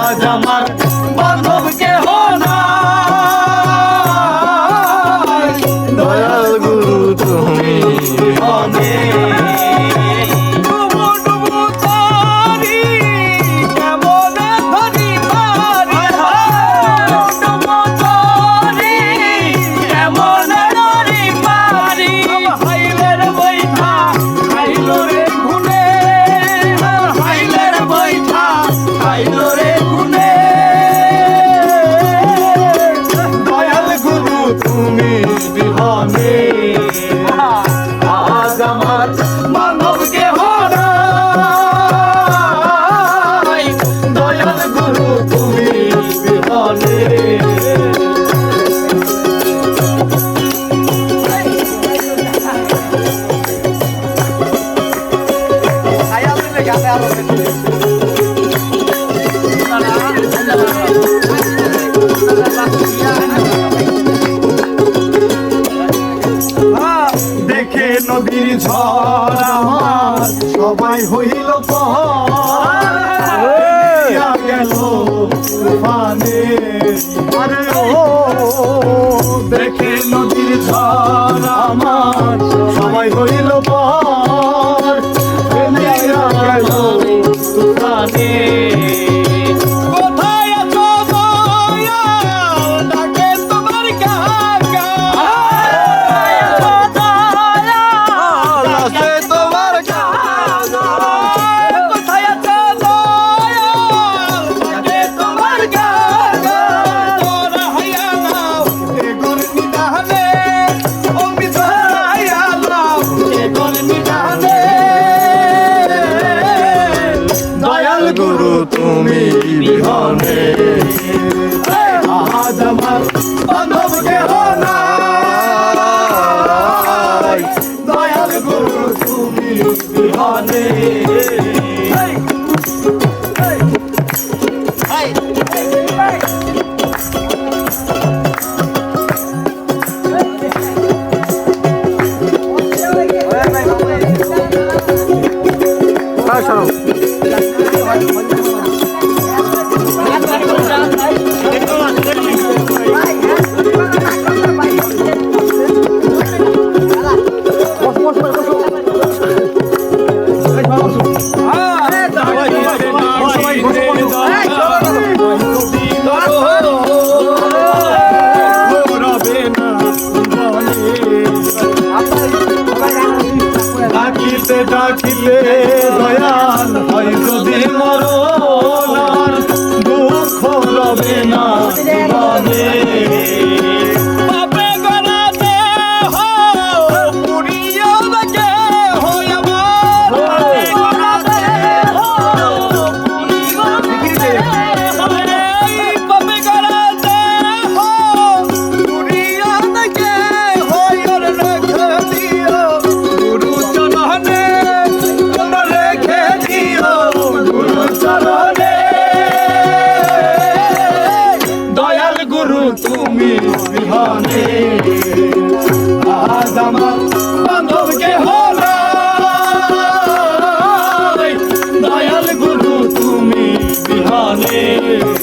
আজ আমার তুমি বিহনে দেখে নদীর ঝরা সবাই হইল গেল তুফানে। আরে ও দেখে নদীর আমার সবাই হইল গুরু তুমি বিহনে। আজ আমার থাকিলে Yeah.